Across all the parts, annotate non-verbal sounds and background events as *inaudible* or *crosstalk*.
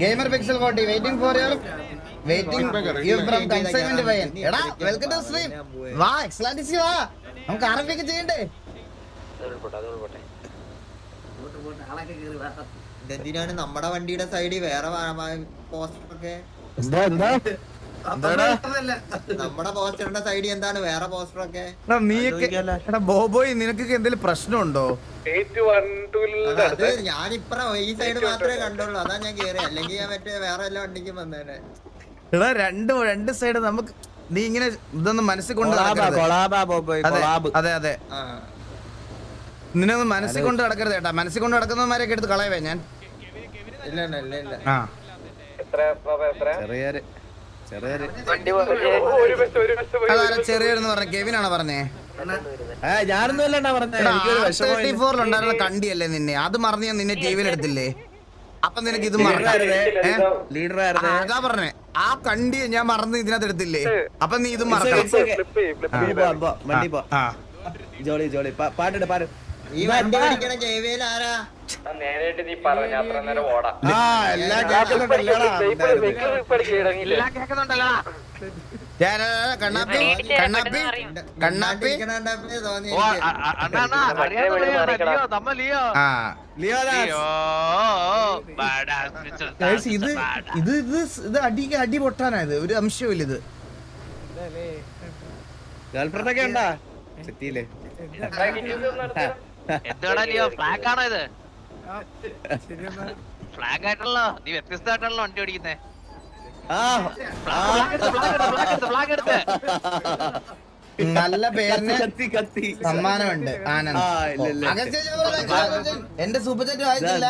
Gamer pixel കോട്ടി waiting for your waiting you from consignment പയ്യൻ എടാ welcome to stream വാ excellent സി വാ. നമുക്ക് ആരംഭിക്കുക ചെയ്യണ്ടേ? ഇതെന്തിനാണ് നമ്മുടെ വണ്ടിയുടെ സൈഡിൽ വേറെ പോസ്റ്റർ ഒക്കെ? നമ്മുടെ പോസ്റ്ററിന്റെ സൈഡിൽ എന്താണ്? വേറെ പോസ്റ്റർ ഒക്കെ എടാ നീയൊക്കെ എടാ ബോബോയ് നിനക്കൊക്കെ എന്തെങ്കിലും പ്രശ്നമുണ്ടോ? അത് ഞാനിപ്പറ ഈ സൈഡ് മാത്രമേ കണ്ടുള്ളൂ. അതാ ഞാൻ കേറി അല്ലെങ്കിൽ ഞാൻ മറ്റേ വേറെ എല്ലാ വണ്ടിക്കും വന്നേനെ. എടാ രണ്ട് രണ്ട് സൈഡ് നമുക്ക് നീ ഇങ്ങനെ ഇതൊന്നും മനസ്സിൽ കൊണ്ട് അതെ കൊളാബ്. അതെ നിന്നൊന്നും മനസ്സിൽ കൊണ്ട് നടക്കരുത് കേട്ടാ. മനസ്സിൽ കൊണ്ട് നടക്കുന്നവന്മാരെയൊക്കെ എടുത്ത് കളയവേ ഞാൻ. ഇല്ല ഇല്ല ഇല്ല ആ. ചെറിയൊരു ചെറിയൊരു ചെറിയൊരെന്ന് പറഞ്ഞ കെവിനാണോ പറഞ്ഞേ? ഏ ഞാനൊന്നും അല്ലണ്ടാ പറഞ്ഞ. ഫോറിലുണ്ടായിരുന്ന കണ്ടിയല്ലേ നിന്നെ? അത് മറന്ന് ഞാൻ നിന്നെ ടി വിയിലെടുത്തില്ലേ അപ്പൊ നിനക്ക് ഇത് മറക്കാം. അതാ പറഞ്ഞേ. ആ കണ്ടി ഞാൻ മറന്ന് ഇതിനകത്ത് എടുത്തില്ലേ? അപ്പൊ നീ ഇത് മറക്കാം ജോളി ജോളി. പാട്ടിട്ട് പാട്ടിട് പാട്ട് ഈ വണ്ടി ജൈവേൽ ആരാ? കണ്ണാപ്പി കണ്ണാപ്പി കണ്ണാപ്പി. *laughs* ഇത് ഇത് ഇത് ഇത് അടി അടി പൊട്ടാനായത് ഒരു അംശമില്ല ഇത്. ഗേൾഫ്രണ്ട് ഒക്കെ ഉണ്ടാ? സിറ്റിയിൽ. എന്തുവാടാ ലിയോ ഫ്ലാഗ് ആണോ ഇത്? ഫ്ലാഗ് നീ വ്യത്യസ്തമായിട്ടാണല്ലോ വണ്ടി ഓടിക്കുന്നേ. ആ. ഫ്ലാഗ് ഫ്ലാഗ് ഫ്ലാഗ് എടുത്ത് നല്ല പേരിന് കത്തി കത്തി സമ്മാനമുണ്ട് ആനന്ദ്. ഇല്ല, ഇല്ല. അഗസ്ത്യ ചൂപ്ര, എന്റെ സൂപ്പർ ചാറ്റ് വായിച്ചില്ല.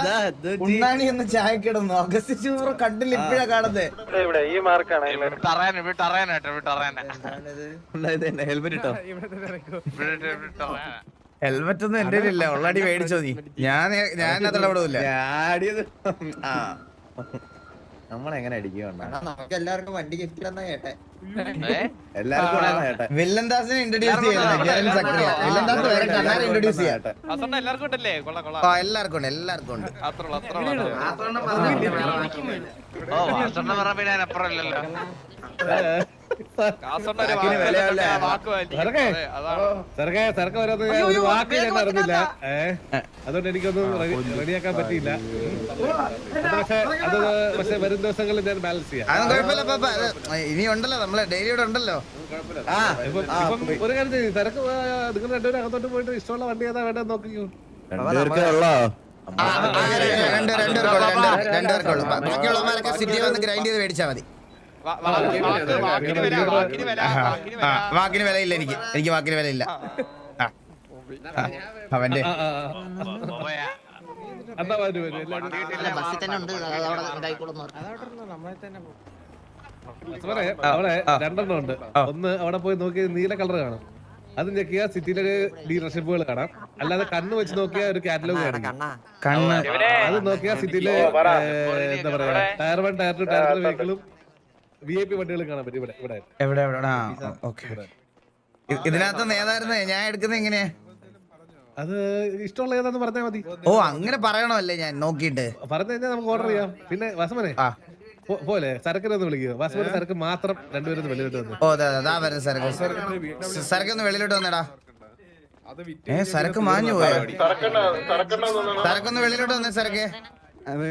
ഉണ്ണാണി എന്ന് ചായ കിടന്നു അഗസ്ത്യ ചൂറ് കണ്ടില്ല ഇപ്പഴാ കാണുന്നത് അറിയാനാ ഉണ്ടായത് ഹെൽമെറ്റ് ഇട്ടോ? ഹെൽമെറ്റ് ഒന്നും എന്റെ ഇല്ല ഉള്ളടി മേടിച്ചോ നീ. ഞാൻ ഞാൻ അത് ഇടപെടില്ല ഞാടിയത് ആ. നമ്മളെങ്ങനെ എല്ലാവർക്കും വണ്ടി ഗിഫ്റ്റ് കേട്ടെ. വില്ലൻദാസിനെ ഇൻട്രൊഡ്യൂസ് വില്ലൻദാസ് വേറെ കണ്ണാരെ ഇൻട്രൊഡ്യൂസ് ചെയ്യാം. എല്ലാവർക്കും ഉണ്ടല്ലേ? കൊള്ളാം കൊള്ളാം. ആ എല്ലാവർക്കും ഉണ്ട് എല്ലാവർക്കും ഉണ്ട്. അത്ര അത്ര പറഞ്ഞ പിന്നെ അപ്പുറം ഇല്ലല്ലോ. ചെറുക്കേ, ചെറുക്കേ, ഓരോന്ന് ഒരു വാക്ക് ഞാൻ അറിഞ്ഞില്ല ഏ അതുകൊണ്ട് എനിക്കൊന്നും റെഡി- റെഡിയാക്കാൻ പറ്റിയില്ല പക്ഷെ അത് പക്ഷേ വരും ദിവസങ്ങളിൽ ഞാൻ ബാലൻസ് ചെയ്യാം ഇനി ഉണ്ടല്ലോ നമ്മളെ ഡെയിലി ഇവിടെ ഉണ്ടല്ലോ ഒരു കാര്യം ചെയ്യ്, തിരക്ക് നിങ്ങൾ രണ്ടുപേരും അകത്തോട്ട് പോയിട്ട് ഇഷ്ടമുള്ള വണ്ടി ഏതാ വേണ്ടത് നോക്കിക്കൂ രണ്ടുപേർക്കുള്ള ആ, ആ, രണ്ട് രണ്ട് രണ്ട് രണ്ടുപേർക്കുള്ളൂ ബാ- ബാക്കിയുള്ളവന്മാരൊക്കെ സിറ്റി വന്ന് ഗ്രൈൻഡ് ചെയ്ത് മേടിച്ചാൽ മതി വാക്കിന് വില ഇല്ല വില വില എനിക്ക്. എനിക്ക് വാക്കിന് വിലയില്ല. ഇല്ല അവന്റെ ബസ്സിൽ തന്നെ ഉണ്ട്. അവിടെ ഇതായിക്കോളും അവിടെ രണ്ടെണ്ണം ഉണ്ട്. ഒന്ന് അവിടെ പോയി നോക്കി നീല കളർ കാണാം. അത് ഞെക്കിയ സിറ്റിയിലെ ഡീലർഷിപ്പുകൾ കാണാം. അല്ലാതെ കണ്ണ് വെച്ച് നോക്കിയ ഒരു കാറ്റലോഗ് കാണാം. കണ്ണ്. അത് നോക്കിയാ സിറ്റിയിലെ എന്താ പറയാ tier one tier two tier three വെഹിക്കിളും V I P വണ്ടികളും കാണാൻ പറ്റും ഇവിടെ ഇവിടെ. എവിടെ എവിടെ? ആ ഓക്കെ. ഇതിനകത്ത് നേതായിരുന്നേ ഞാൻ എടുക്കുന്ന എങ്ങനെയാ? അത് ഇഷ്ടമുള്ള ഏതാന്ന് പറഞ്ഞാൽ മതി. ഓ അങ്ങനെ പറയണമല്ലേ ഞാൻ നോക്കിയിട്ട്. പറഞ്ഞു കഴിഞ്ഞാൽ നമുക്ക് ഓർഡർ ചെയ്യാം. പിന്നെ വാസമനെ പോലെ സരക്കിനൊന്ന് വിളിക്കുക വാസമനെ സരക്ക് മാത്രം രണ്ടുപേരും വെളിയിലോട്ട് വന്നു. ഓ അതെ അതാ വരുന്ന സരക്ക്. സരക്ക് ഒന്ന് വെളിയിലോട്ട് വന്നേടാ. ഏ സരക്ക് മാഞ്ഞു പോയോ? സരക്കൊന്ന് വെളിയിലോട്ട് വന്നേ സരക്ക്. അത്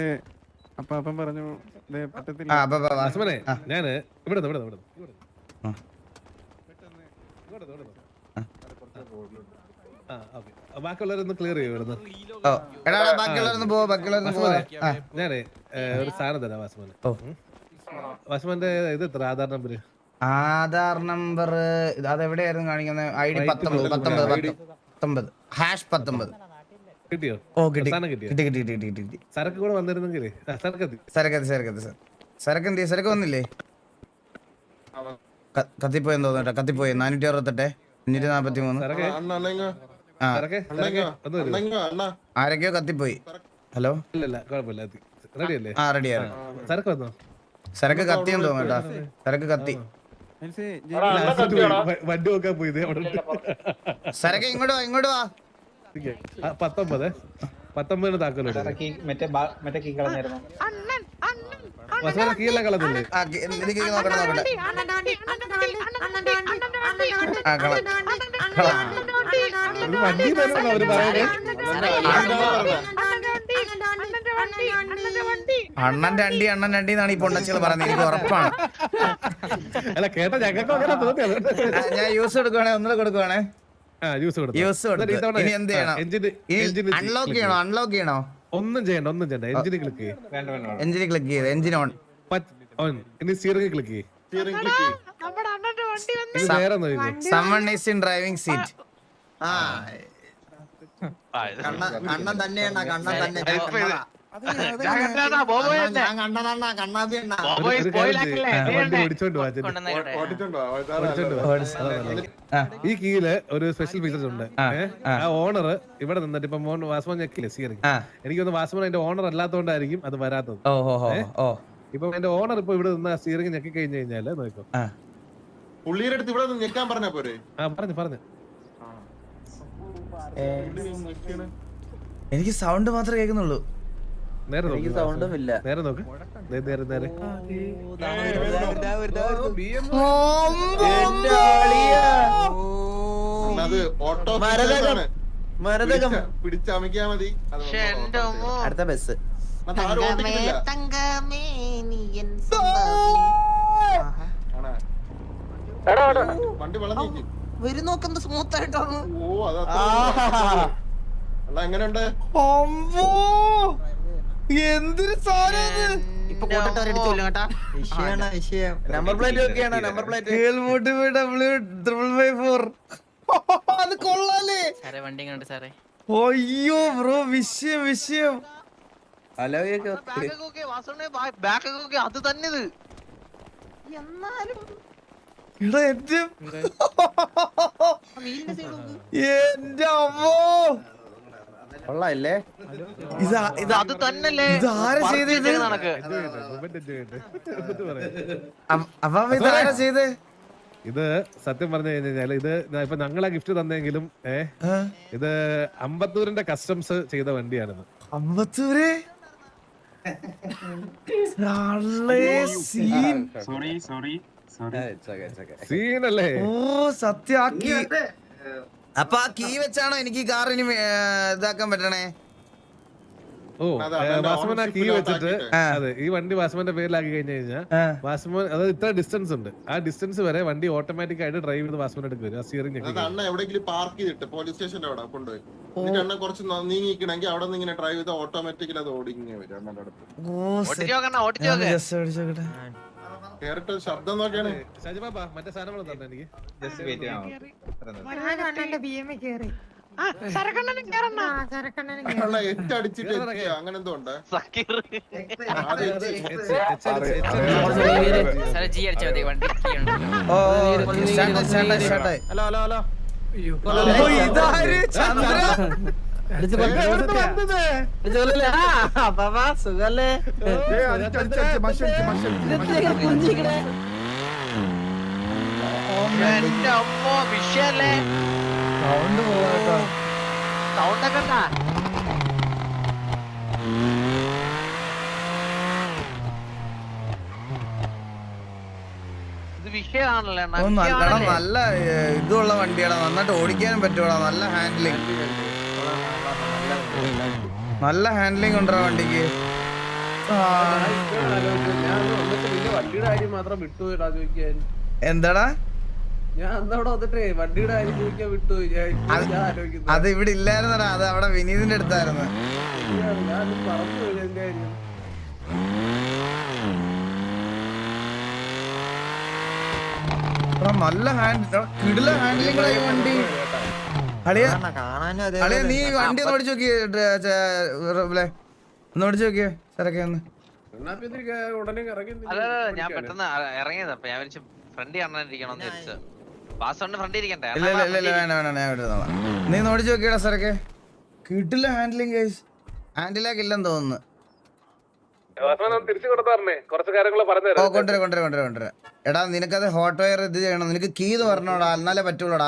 അപ്പൊ അപ്പം പറഞ്ഞു "ദേ, പറ്റത്തില്ല. ആ അപ്പൊ വാ, വാ. വാസമനെ ഞാൻ ഇവിടെ ഇവിടെ ഇവിടെ ആ. ആ ഓക്കെ. ബാക്കിയുള്ളവരൊന്ന് ക്ലിയർ ഞാനേ ഒരു സാധനം തരാം വാസമന്. വാസമന്റെ ഇത് എത്ര? ആധാർ നമ്പർ ആധാർ നമ്പർ അതെവിടെയായിരുന്നു കാണിക്കുന്നത്? ഐ ഡി പത്തൊമ്പത് പത്തൊമ്പത് പത്ത്- പത്തൊമ്പത്. ഹാഷ് പത്തൊമ്പത്. കിട്ടിയോ? ഓ കിട്ടി. അവസാനം കിട്ടിയോ? കിട്ടി കിട്ടി കിട്ടി കിട്ടി കിട്ടി. സരക്ക് കൂടെ വന്നിരുന്നെങ്കിൽ സരക്ക് എത്തി. സരക്കത്ത് സരക്കത്ത് സർ. സരക്ക് സരക്ക് വന്നില്ലേ? കത്തിപ്പോയെന്ന് തോന്നട്ടെ കത്തിപ്പോയി. നാനൂറ്റി അറുപത്തെട്ടെ അഞ്ഞൂറ്റി നാപ്പത്തി മൂന്ന് ആരൊക്കെയോ കത്തിപ്പോയി. ഹലോ? ആ റെഡിയാണ് സരക്ക് വന്നോ? സരക്ക് കത്തിയെന്ന് തോന്നട്ടാ സരക്ക് കത്തി. സരക്ക് ഇങ്ങോട്ട് വാ ഇങ്ങോട്ട് വാ. പത്തൊമ്പത് പത്തൊമ്പതിന് താക്കോലോട് മറ്റേ ബാ- മറ്റേ കീ കളഞ്ഞായിരുന്നു അണ്ണൻ വാസുവിന്റെ കീ എല്ലാം കളഞ്ഞില്ലേ ആ കി- എനിക്ക് നോക്കട്ടെ നോക്കട്ടെ ആ കള ഇത് വണ്ടി തന്നെയാണോ അവർ പറയുന്നത് അണ്ണന്റെ അണ്ടി അണ്ണൻ അണ്ടി എന്നാണ് ഈ പൊണ്ണച്ചികൾ പറയുന്നത് എനിക്ക് ഉറപ്പാണ് അല്ല കേട്ട ഞങ്ങൾക്ക് ഞാൻ യൂസ് എടുക്കുവാണേ ഒന്നുകൂടെ കൊടുക്കുവാണേ യൂസ് കൊടുത്തു. ഇനി എന്ത് ചെയ്യണം? അൺലോക്ക് ചെയ്യണോ? അൺലോക്ക് ചെയ്യണോ? ഒന്നും ചെയ്യണ്ട ഒന്നും ചെയ്യണ്ട. എഞ്ചിന് ക്ലിക്ക് ചെയ്യ്. എഞ്ചിന് ക്ലിക്ക് ചെയ്ത് എഞ്ചിൻ ഓൺ ഓൺ ഇനി സ്റ്റിയറിംഗ് ക്ലിക്ക് ചെയ്യ്. നമ്മുടെ അണ്ണന്റെ വണ്ടി വന്ന് ഇനി നേരെ നോക്കൂ summon is in driving seat ആ. കണ്ണ കണ്ണൻ തന്നെയാണ് കണ്ണൻ തന്നെ ഞാൻ അണ്ണാ, ഈ കീയിൽ ഒരു സ്പെഷ്യൽ ഫീച്ചർ ഉണ്ട്. ആ, ഓണർ ഇവിടെ നിന്നിട്ട് ഇപ്പൊ മോൻ വാസ്മോൻ ഞെക്കില്ലേ? സീറി എനിക്ക് എനിക്കൊന്ന് വാസ്മോൻ അതിന്റെ ഓണർ അല്ലാത്തോണ്ടായിരിക്കും അത് വരാത്തത്. ഇപ്പൊ എന്റെ ഓണർ ഇപ്പൊ ഇവിടെ നിന്ന് സീറി ഞെക്കി കഴിഞ്ഞു കഴിഞ്ഞാൽ നോക്കോ പുള്ളിയുടെ അടുത്ത് ഇവിടെ നിന്ന് ഞെക്കാൻ പറഞ്ഞ പോരെ? ആ പറഞ്ഞു പറഞ്ഞു. എനിക്ക് സൗണ്ട് മാത്രമേ കേൾക്കുന്നുള്ളൂ. നേരെ നോക്ക്. സൗണ്ടും ഇല്ല. നേരെ നോക്ക്. ദേ, നേരെ നേരെ. അത് ഓട്ടോ മരതകം. പിടിച്ചമയ്ക്കാ മതി. അടുത്ത ബസ്. വണ്ടി വളഞ്ഞേക്ക് വരും നോക്കുന്നത് സ്മൂത്ത് ആയിട്ടാണ് ഓ അതാ അല്ല എങ്ങനെയുണ്ട്? എന്തൊരു സാധനം നമ്പർ പ്ലേറ്റ് നമ്പർ പ്ലേറ്റ് അത്. കൊള്ളാലേ. സാറേ വണ്ടി കണ്ട് സാറേ. അയ്യോ ബ്രോ വിഷയം വിഷയം. അത് തന്നെ *laughs* എന്റെ അമ്മോ. കൊള്ളാല്ലേ? ഇതാ അത് തന്നല്ലേ? ഇത്? ആരാ ചെയ്തത് ഇത്? ഇതാരാ സത്യം പറഞ്ഞു കഴിഞ്ഞാൽ ഇത് ഇപ്പൊ ഞങ്ങളെ ഗിഫ്റ്റ് തന്നെങ്കിലും ഏ ഇത് അമ്പത്തൂരിന്റെ കസ്റ്റംസ് ചെയ്ത വണ്ടിയാണിത്. അമ്പത്തൂര്? സീനല്ലേ? ഓ സത്യം ആ കീ അപ്പൊ ആ കീ വെച്ചാണോ എനിക്ക് കാറിന് കാർ ഇനി ഇതാക്കാൻ പറ്റണേ? ഓ വാസുമോൻ ആ കീ വെച്ചിട്ട് അതെ ഈ വണ്ടി വാസുമോന്റെ പേരിലാക്കി കഴിഞ്ഞു കഴിഞ്ഞാൽ. വാസുമോൻ അത് ഇത്ര ഡിസ്റ്റൻസ് ഉണ്ട്. ആ ഡിസ്റ്റൻസ് വരെ വണ്ടി ഓട്ടോമാറ്റിക് ആയിട്ട് ഡ്രൈവ് ചെയ്ത് വാസുമോൻ എടുക്കും വരും. ആ സ്റ്റിയറിംഗ് അണ്ണ എവിടെയെങ്കിലും പാർക്ക് ചെയ്തിട്ട് പോലീസ് സ്റ്റേഷന്റെ അവിടെ കൊണ്ടുപോയി. എന്നിട്ട് അണ്ണ കുറച്ച് നീങ്ങി നീങ്ങിക്കണമെങ്കിൽ അവിടെ നിന്ന് ഇങ്ങനെ ഡ്രൈവ് ചെയ്ത് ഓട്ടോമാറ്റിക്കലി അത് ഓടിങ്ങനെ വരും അണ്ണന്റെ അടുത്ത്. ജസ്റ്റ് കേറിട്ട് ശബ്ദം നോക്കിയാണ്. ഷാജിബാബ മറ്റേ സാധനങ്ങൾ തന്നെ എനിക്ക്? B M സരക്കണ്ണനും കേറണ്ണ. സരക്കണ്ണനും അണ്ണ എച്ച് അടിച്ചിട്ട് എത്തിയോ? അങ്ങനെ എന്തോ ഉണ്ട്? Hello hello hello. ഇതാര്? ചന്ദ്ര? സുഖല്ലേ? എന്റെ അമ്മോ വിഷയല്ലേ? സൗണ്ട് പോവാട്ടോ സൗണ്ട് ഒക്കെ ഉണ്ടാ ഇത് വിഷയമാണല്ലോ? അണ്ണാ, ഓ നല്ല ഇതുള്ള വണ്ടിയാടാ നന്നായിട്ട് ഓടിക്കാനും പറ്റൂടാ. നല്ല ഹാൻഡ്ലിങ് നല്ല ഹാൻഡ്ലിങ് ഉണ്ടോ വണ്ടിക്ക്? എന്താടാ? അത് ഇവിടെ ഇല്ലായിരുന്നടാ അത് അവിടെ വിനീതിന്റെ അടുത്തായിരുന്നു. നല്ല ഹാൻഡ് കിടില ഹാൻഡ്ലിംഗ് വണ്ടി. അളിയ നീ വണ്ടി ഒന്ന് ഓടിച്ചു നോക്കിയേ ഒന്ന് ഓടിച്ചു നോക്കിയേ ചെറുക്കെ ഒന്ന്. ഞാൻ പെട്ടെന്ന് ഇറങ്ങിയതാ. അപ്പൊ ഞാൻ വിളിച്ചു ഫ്രണ്ട് നീ നോടിച്ചു ഓടിച്ചു നോക്കിയടാ സാറൊക്കെ കിട്ടില്ല ഹാൻഡ്ലിംഗ് കേസ് ഹാൻഡിലാക്ക് ഇല്ലെന്ന് തോന്നുന്നു വാസുമോൻ ഒന്ന് തിരിച്ചു കൊടുത്താറേ കുറച്ച് കാര്യങ്ങൾ പറഞ്ഞു ഓ തരാം കൊണ്ടുവരാ കൊണ്ടുവരാ കൊണ്ടുവരാ കൊണ്ടുവരാ. എടാ നിനക്കത് ഹോട്ട് വയർ ഇത് ചെയ്യണം. നിനക്ക് കീ എന്ന് പറഞ്ഞോടാ എന്നാലേ പറ്റുള്ളൂടാ.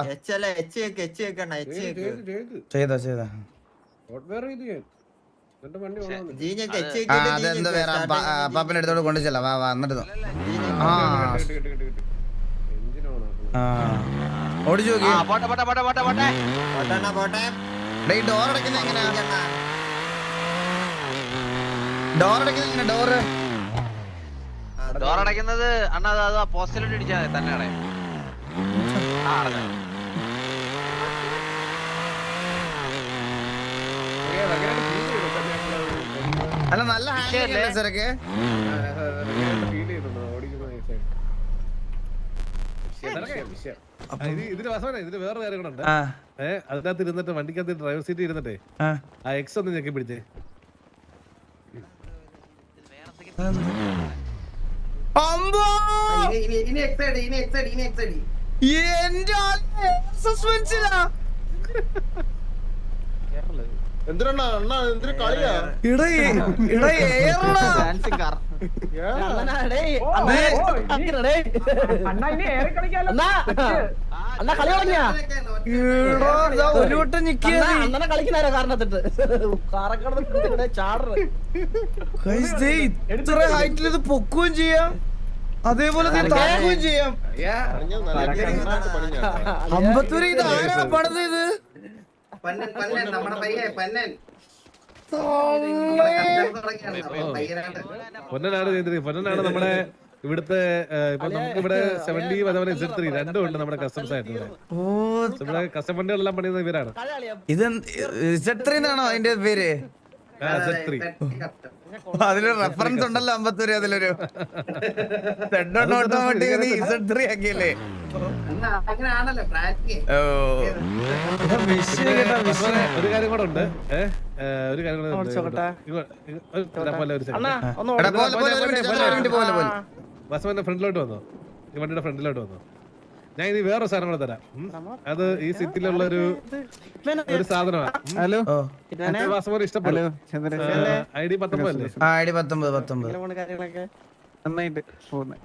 ചെയ്തോ ചെയ്തോ. അതെന്തോ വേറെ. അപ്പാപ്പന്റെ അടുത്തോട് കൊണ്ടു ചെല്ലാം വാ വാ എന്നിട്ട് ആ. ഓടിച്ചു നോക്കി ഡോർ അടയ്ക്കുന്ന എങ്ങനെയാ. ഡോർ അടയ്ക്കുന്ന എങ്ങനെ ഡോറ് ഡോർ അടയ്ക്കുന്നത് അണ്ണാ അത് അത് ആ പോസ്റ്റിലോട്ട് ഇടിച്ചാൽ മതി തന്നെ അടയും. ആ അടഞ്ഞു. അല്ല നല്ല ഹാൻഡിൽ അല്ലേ സാറൊക്കെ. ഇതിന് വാസവനെ ഇതിന് വേറെ കാര്യം കൂടെ ഉണ്ട്. ആ. ഏഹ് അതിനകത്ത് ഇരുന്നിട്ട് വണ്ടിക്കകത്ത് ഡ്രൈവർ സീറ്റ് ഇരുന്നിട്ടേ ആ. ആ എക്സ് ഒന്ന് ഞെക്കി പിടിച്ചേ അമ്പോ! എന്റെ സസ്പെൻസിലാ എന്തിനാ അണ്ണാ കളി ദേ ഇത്ര ഹൈറ്റിൽ ഇത് പൊക്കുകയും ചെയ്യാം. അതേപോലെ ദേ താക്കുകയും ചെയ്യാം. അമ്പത്തൂര് ഇത് ആരാ പണിത് ഇത്? പന്നൻ പന്നൻ നമ്മുടെ പന്നൻ. പൊന്നനാണ് നമ്മുടെ ഇവിടുത്തെ ഇപ്പൊ നമുക്ക് ഇവിടെ സെവന്റി അതേപോലെ ഇസഡ് ത്രീ രണ്ടും ഉണ്ട് നമ്മുടെ കസ്റ്റംസ് ആയിട്ട് ഇവിടെ ഓ നമ്മുടെ കസ്റ്റം വണ്ടികളെല്ലാം പണിയുന്ന ഇവരാണ്. ഇത് ഇസഡ് ത്രീ എന്നാണോ അതിന്റെ പേര്? അതിലൊരു റെഫറൻസ് ഉണ്ടല്ലോ അമ്പത്തൂര് അതിലൊരു. ഓട്ടോമാറ്റിക് ഇസഡ് ത്രീ ആക്കിയല്ലേ? ഒരു കാര്യം കൂടെ ഉണ്ട്. ഒരു കാര്യം കൂടെ ബസ്സവന്റെ ഫ്രണ്ടിലോട്ട് വന്നോ? ഈ വണ്ടിയുടെ ഫ്രണ്ടിലോട്ട് വന്നോ? ഞാൻ ഇനി വേറെ സാധനം കൂടെ തരാം. ഉം. അത് ഈ സിറ്റിയിലുള്ള ഒരു ഒരു സാധനമാണ് ഹലോ? വാസവന് ഹലോ ഇഷ്ടപ്പെടും ചന്ദ്രൻ ഐ ഡി പത്തൊമ്പത് അല്ലേ ആ ഐഡി പത്തൊമ്പത് പത്തൊമ്പത്. നന്നായിട്ട് പോകുന്നു.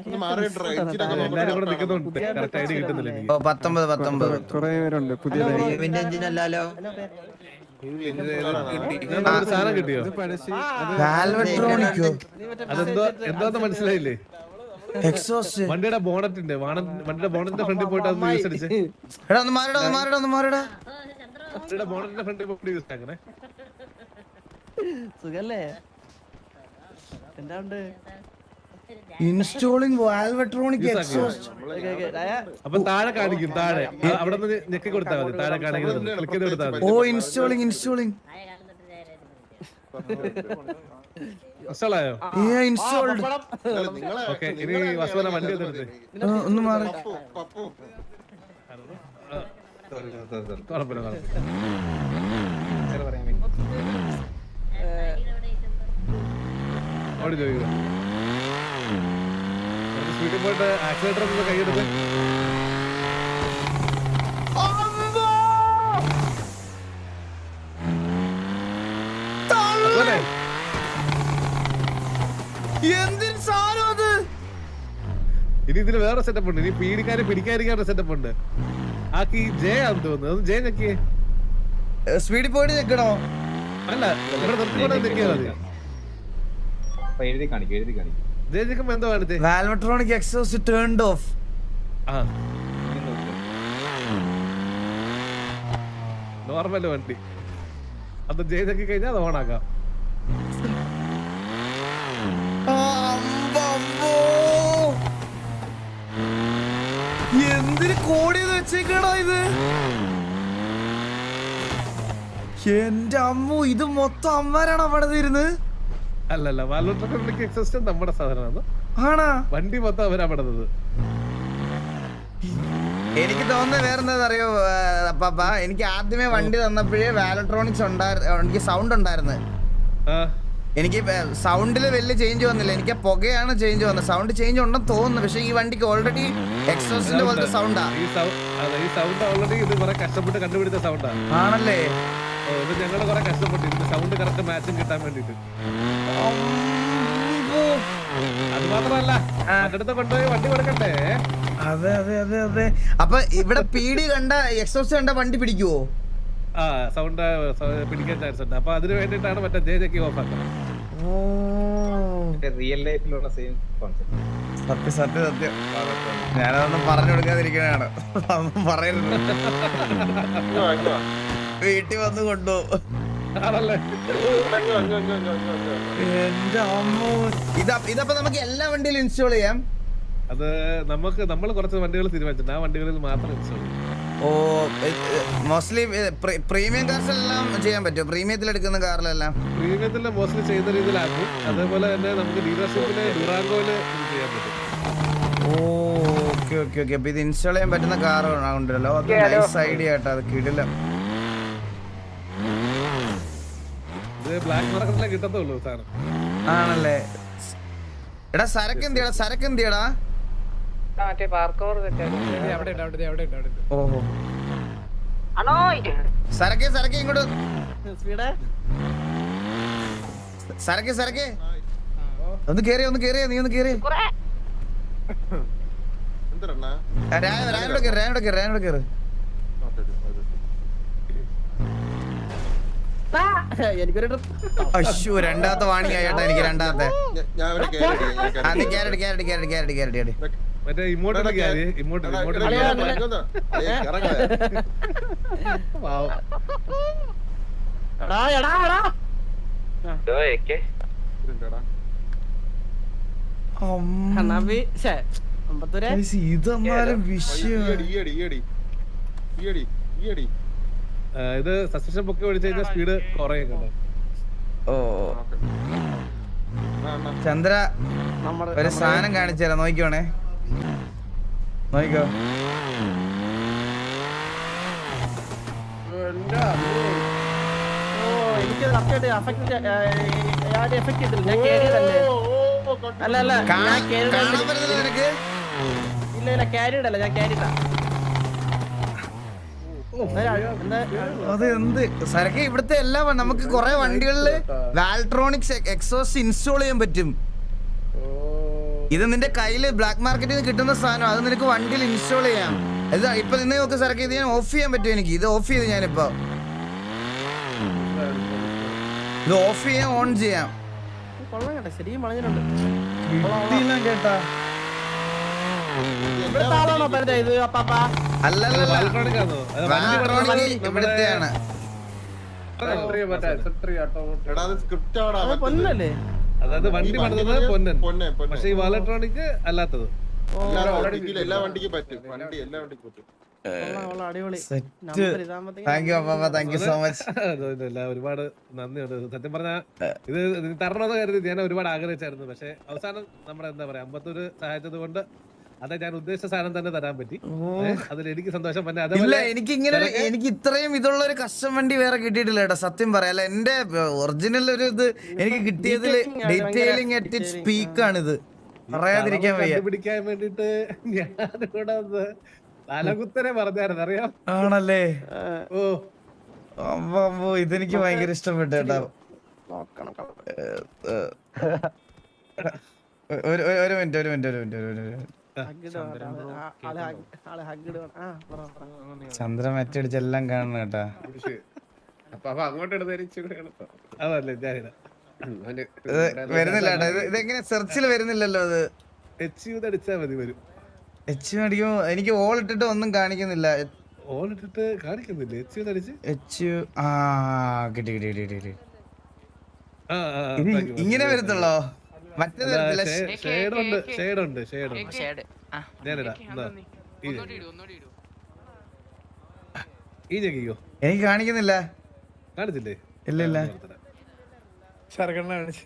ഒന്ന് മാറിയിട്ട് ഇച്ചിരി എല്ലാരും കൂടെ നിൽക്കുന്നുണ്ട്. കറക്റ്റ് ഐ ഡി കിട്ടുന്നില്ല എനിക്ക്. ഓ പത്തൊമ്പത് പത്തൊമ്പത്. കുറെ പേരുണ്ട്. പുതിയതായി ഇവന്റെ സാധനം കിട്ടിയോ? ഇത് പഴശ്ശി വാൽവട്രോണിക്കോ അതെന്തോ എന്താന്ന് മനസ്സിലായില്ലേ? എക്സോസ്റ്റ്. വണ്ടിയുടെ ബോണറ്റിന്റെ വണ്ടിയുടെ ബോണറ്റിന്റെ ഫ്രണ്ടിൽ പോയിട്ട് അത് യൂസ് അടിച്ച്. എടാ ഒന്ന് മാറിടാ ഒന്ന് മാറിടാ ഒന്ന് മാറിടാ. വണ്ടിയുടെ ബോണറ്റിന്റെ ഫ്രണ്ടിൽ പോയിട്ട് യൂസ് ആക്കണേ. Installing Valvetronic? എക്സോസ്റ്റ്. അപ്പൊ താഴെ കാണിക്കും താഴെ. ആ, അവിടെ നിന്ന് ഞെക്കി കൊടുത്താൽ മതി താഴെ കാണിക്കുന്നത് ക്ലിക്ക് ചെയ്ത് കൊടുത്താൽ മതി. ഓ ഇൻസ്റ്റോളിംഗ് ഇൻസ്റ്റോളിംഗ് ഏ ഇൻസ്റ്റോൾഡ്. നിങ്ങളെ ഓക്കെ ഇനി വസുവന വണ്ടി എടുത്ത് ഒന്ന് മാറി. കുഴപ്പമില്ല സ്പീഡിൽ പോയിട്ട് ആക്സിലേറ്റർ ഒന്ന് കൈയെടുത്ത് ഇനി ഇതിന് വേറെ സെറ്റപ്പ് ഉണ്ട്. ഇനി പീഡിക്കാരെ പിടിക്കാതിരിക്കാനുള്ള സെറ്റപ്പ് ഉണ്ട്. ആക്കി ജയ ആണെന്ന് തോന്നുന്നു. അത് ജെ ഞെക്കിയേ. സ്പീഡിൽ പോയിട്ട് നിൽക്കണോ അല്ല ഇവിടെ നിർത്തിക്കൊണ്ട് നിൽക്കിയാൽ മതി. എഴുതി കാണിക്കും എഴുതി കാണിക്കും. Valvetronic exhaust turned off normal വണ്ടി. അത് ജെ ഞെക്കി കഴിഞ്ഞാൽ അത് ഓണാക്കാം എന്തിന് കോടിയത് വെച്ചേക്കടാ ഇത്? എന്റെ അമ്മു ഇത് മൊത്തം അമ്മാരാണ് അവിടെ ഇരുന്ന് അല്ലല്ല വാലോട്രിക് എക്സിസ്റ്റൻ നമ്മുടെ സാധനമാണ് ആണാ? വണ്ടി മൊത്തം അവരാ പെടുന്നത് എനിക്ക് തോന്നുന്നത് വേറെ എന്താ അറിയോ പാപ്പ എനിക്ക് ആദ്യമേ വണ്ടി തന്നപ്പോഴേ വാലട്രോണിക്സ് ഉണ്ടായിരുന്നു എനിക്ക് സൗണ്ട് ഉണ്ടായിരുന്നു. എനിക്ക് സൗണ്ടിൽ വലിയ ചേഞ്ച് വന്നില്ല. എനിക്ക് പുകയാണ് ചേഞ്ച് വന്നത്. സൗണ്ട് ചേഞ്ച് ഉണ്ടെന്ന് തോന്നുന്നു. പക്ഷെ ഈ വണ്ടിക്ക് ഓൾറെഡി എക്സോസിന്റെ പോലത്തെ സൗണ്ടാ ഈ സൗണ്ട് ഈ സൗണ്ട് ഓൾറെഡി ഇത് കുറെ കഷ്ടപ്പെട്ട് കണ്ടുപിടിച്ച സൗണ്ടാണ് ആണല്ലേ? ഇത് ഞങ്ങൾ കുറെ കഷ്ടപ്പെട്ടിരുന്നു സൗണ്ട് കറക്റ്റ് മാച്ചും കിട്ടാൻ വേണ്ടിട്ട് അത് മാത്രമല്ല അടുത്ത് കൊണ്ടുപോയി വണ്ടി കൊടുക്കണ്ടേ? അതെ അതെ അതെ അതെ. അപ്പൊ ഇവിടെ പീടി കണ്ട എക്സോസ് കണ്ട വണ്ടി പിടിക്കുവോ? ആ സൗണ്ട് പിടിക്കാൻ ചാൻസ് ഉണ്ട്. അപ്പൊ അതിന് വേണ്ടിട്ടാണ് മറ്റേ ജെ ജെക്ക് ഓഫ് ആക്കുന്നത്. റിയൽ ലൈഫിലുള്ള സെയിം കോൺസെപ്റ്റ് സത്യം സത്യം സത്യം. ഞാനതൊന്നും പറഞ്ഞു കൊടുക്കാതിരിക്കണാണ് അതൊന്നും പറയരുത്. വീട്ടിൽ വന്ന് കൊണ്ടുപോകും. എന്റെ അമ്മോ. ഇതാ ഇതപ്പോ നമുക്ക് എല്ലാ വണ്ടിയിലും ഇൻസ്റ്റാൾ ചെയ്യാം. അത് നമുക്ക് നമ്മൾ കുറച്ച് വണ്ടികൾ തീരുമാനിച്ചിട്ടുണ്ട്. ആ വണ്ടികളിൽ മാത്രം ഇൻസ്റ്റാൾ ചെയ്യും. ഓ മോസ്റ്റ്ലി പ്രീമിയം കാർസ് എല്ലാം ചെയ്യാൻ പറ്റും പ്രീമിയത്തിൽ എടുക്കുന്ന കാറിലെല്ലാം? പ്രീമിയത്തിൽ മോസ്റ്റ്ലി ചെയ്യുന്ന രീതിയിലാക്കും. അതേപോലെ തന്നെ നമുക്ക് ഡീലർഷിപ്പിൽ ഡുറാങ്കോയിൽ ഇത് ചെയ്യാൻ പറ്റും. Oh okay okay okay. അപ്പൊ ഇത് ഇൻസ്റ്റാൾ ചെയ്യാൻ പറ്റുന്ന കാർ ഉണ്ടല്ലോ അത് നൈസ് ഐഡിയ കേട്ടോ അത് കിടില ഇത് ബ്ലാക്ക് മാർക്കറ്റിലെ കിട്ടത്തുള്ളൂ സാധനം ആണല്ലേ? എടാ സരക്ക് എന്തിയടാ? സരക്ക് എന്തിയടാ? ഓഹോ. സരക്കെ സരക്കെ ഇങ്ങോട്ട്. സരക്കെ സരക്കെ. ഒന്ന് കേറിയ ഒന്ന് കേറിയ നീ ഒന്ന് കേറിയ. എന്തിരണ്ണാ? രായോടെ കേറി രായോടെ കേറി രായോടെ കേറി ഓക്കേ, ഓക്കേ, ഓക്കേ. എനിക്കൊരു അശ്ശോ രണ്ടാമത്തെ വാണിംഗ് ആയിട്ടാ എനിക്ക് രണ്ടാമത്തെ. കേരടി. ക്യാരറ്റ് ക്യാരറ്റ് ക്യാരറ്റ് ക്യാരറ്റ് മറ്റേ ഇങ്ങോട്ട് ഇങ്ങോട്ട്. *laughs* ഇതെന്നാലും വിഷയം. ഈയടി ഈ അടി, ഈയടി അടി. ഈ അടി, ഈ അടി. ഇത് സസ്പെൻഷൻ പൊക്കി ഓടിച്ചു കഴിഞ്ഞാൽ സ്പീഡ് കുറയും കേട്ടോ ഓ. ചന്ദ്ര ഒരു സാധനം കാണിച്ചു തരാം നോക്കിക്കോണേ നോക്കിക്കോ അല്ല അല്ല. ഇല്ല ഇല്ല ക്യാരിഡ് അല്ല ഞാൻ ക്യാരിഡാ അത് എന്ത്? സരക്ക് ഇവിടുത്തെ എല്ലാ നമുക്ക് കുറെ വണ്ടികളിൽ വാൽട്രോണിക്സ് എക്സോസ് ഇൻസ്റ്റാൾ ചെയ്യാൻ പറ്റും. ഇത് നിന്റെ കയ്യിൽ ബ്ലാക്ക് മാർക്കറ്റിൽ നിന്ന് കിട്ടുന്ന സാധനം. അത് നിനക്ക് വണ്ടിയിൽ ഇൻസ്റ്റാൾ ചെയ്യാം. ഇത് ഇപ്പൊ നിന്ന് നോക്ക് സരക്ക് ഇത് ഞാൻ ഓഫ് ചെയ്യാൻ പറ്റും എനിക്ക്? ഇത് ഓഫ് ചെയ്ത് ഞാനിപ്പോ. ഇത് ഓഫ് ചെയ്യാം ഓൺ ചെയ്യാം. കൊള്ളാം കേട്ടോ. ശരിയും വളഞ്ഞിട്ടുണ്ട് കിട്ടിയില്ല കേട്ടാ. ഇവിടുത്തെ ആളാണോ ഇത് അപ്പാപ്പ? ഇവിടുത്തെയാണ്. അത്. പൊന്നല്ലേ? അതായത് വണ്ടി പണിതത് പൊന്നൻ. പൊന്നെ, പൊന്നെ. പക്ഷെ ഈ അല്ലാത്തത്. എല്ലാ വണ്ടിക്കും പറ്റും. വണ്ടി എല്ലാ വണ്ടിക്കും പറ്റും. ഒരുപാട് നന്ദിയുണ്ട് സത്യം പറഞ്ഞ ഇത് തരണമെന്ന് കരുതി ഞാൻ ഒരുപാട് ആഗ്രഹിച്ചായിരുന്നു. പക്ഷെ അവസാനം നമ്മുടെ എന്താ പറയാ അമ്പത്തൊരു സഹായിച്ചത് കൊണ്ട് അത് ഞാൻ ഉദ്ദേശിച്ച സാധനം തന്നെ തരാൻ പറ്റി. അതിൽ എനിക്ക് സന്തോഷം. പിന്നെ ഇല്ല എനിക്ക് ഇങ്ങനെ എനിക്ക് ഇത്രയും ഇതുള്ള ഒരു കസ്റ്റം വണ്ടി വേറെ കിട്ടിയിട്ടില്ല കേട്ടോ സത്യം പറയാം. എന്റെ ഒറിജിനൽ ഒരു ഇത് എനിക്ക് കിട്ടിയതിൽ ഡീറ്റെയിലിംഗ് അറ്റ് ഇറ്റ് സ്പീക്ക് ആണിത്. പറയാതിരിക്കാൻ വയ്യ. പിടിക്കാൻ വേണ്ടിട്ട് ഞാനിവിടെ ഒന്ന് തലകുത്തനെ പറഞ്ഞായിരുന്നു അറിയാം? ആണല്ലേ? ഓ. അമ്മോ, ഇതെനിക്ക് ഭയങ്കര ഇഷ്ടപ്പെട്ടു കേട്ടോ. നോക്കണം. ഒരു മിനിറ്റ് ഒരു മിനിറ്റ് ഒരു മിനിറ്റ് ഒരു മിനിറ്റ് ഒരു മിനിറ്റ്. ഹഗ്ഗിട് മറ്റടിച്ചെല്ലാം കാണണം കേട്ടാ. വരുന്നില്ല ഇതെങ്ങനെ സെർച്ചിൽ വരുന്നില്ലല്ലോ അത്? എച്ച് യു അടിച്ചാൽ മതി വരും. എച്ച് അടിക്കുമോ എനിക്ക് ഓൾ ഇട്ടിട്ട് ഒന്നും കാണിക്കുന്നില്ല. ഓൾ ഇട്ടിട്ട് കാണിക്കുന്നില്ലേ? എച്ച് യു അടിച്ച്? എച്ച് ആ കിട്ടി കിട്ടി കിട്ടി കിട്ടി ഇങ്ങനെ വരത്തുള്ളോ? മറ്റേ വരത്തില്ല അല്ല, ഷേ- ഷേഡ്. ഉണ്ട് ഷേഡ് ഉണ്ട് ഷേഡ് ഉണ്ട് ഞാനിടാം ഈ ജഗിയോ എനിക്ക് കാണിക്കുന്നില്ല. കാണിച്ചില്ലേ? ഇല്ല ഇല്ല. ശർക്കണ്ണ കാണിച്ചു.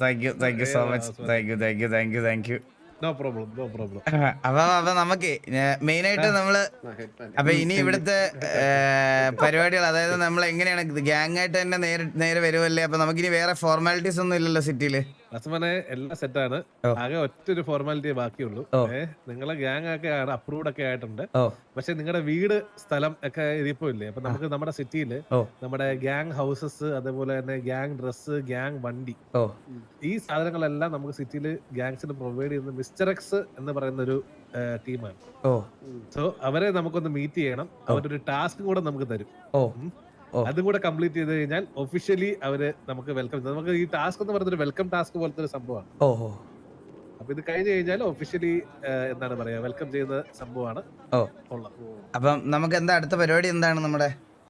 Thank you thank you so much thank you thank you thank you thank you no problem no problem അപ്പൊ അപ്പൊ നമുക്ക് മെയിൻ ആയിട്ട് നമ്മൾ അപ്പൊ ഇനി ഇവിടുത്തെ പരിപാടികൾ അതായത് നമ്മൾ എങ്ങനെയാണ് ഗ്യാങ് ആയിട്ട് തന്നെ നേരെ നേരെ വരുമല്ലേ അപ്പൊ നമുക്കിനി വേറെ ഫോർമാലിറ്റീസ് ഒന്നും ഇല്ലല്ലോ സിറ്റിയിൽ അസമനെ എല്ലാം സെറ്റാണ്. ആകെ ഒറ്റ ഒരു ഫോർമാലിറ്റി ബാക്കിയുള്ളൂ നിങ്ങളെ ഗ്യാങ് ഒക്കെ ആണ് അപ്രൂവ്ഡ് ഒക്കെ ആയിട്ടുണ്ട്. പക്ഷെ നിങ്ങളുടെ വീട് സ്ഥലം ഒക്കെ ഇതിപ്പോ ഇല്ലേ അപ്പൊ നമുക്ക് നമ്മുടെ സിറ്റിയിൽ നമ്മുടെ ഗ്യാങ് ഹൗസസ് അതേപോലെ തന്നെ ഗ്യാങ് ഡ്രസ് ഗ്യാങ് വണ്ടി ഈ സാധനങ്ങളെല്ലാം നമുക്ക് സിറ്റിയിൽ ഗ്യാങ്സിന് പ്രൊവൈഡ് ചെയ്യുന്ന മിസ്റ്റർ എക്സ് എന്ന് പറയുന്ന ഒരു ടീമാണ് സോ അവരെ നമുക്കൊന്ന് മീറ്റ് ചെയ്യണം. അവരൊരു ടാസ്ക് കൂടെ നമുക്ക് തരും. അതും കൂടെ കംപ്ലീറ്റ് ചെയ്ത് കഴിഞ്ഞാൽ ഒഫീഷ്യലി അവർ നമുക്ക് വെൽക്കം നമുക്ക് ഈ ടാസ്ക് എന്ന് പറയുന്നത് വെൽക്കം ടാസ്ക് പോലത്തെ ഒരു സംഭവമാണ് ഓഹോ അപ്പൊ ഇത് കഴിഞ്ഞു കഴിഞ്ഞാൽ ഒഫീഷ്യലി എന്താണ് പറയാ വെൽക്കം ചെയ്യുന്ന സംഭവമാണ് അപ്പം നമുക്ക് എന്താ അടുത്ത പരിപാടി എന്താണ് നമ്മുടെ?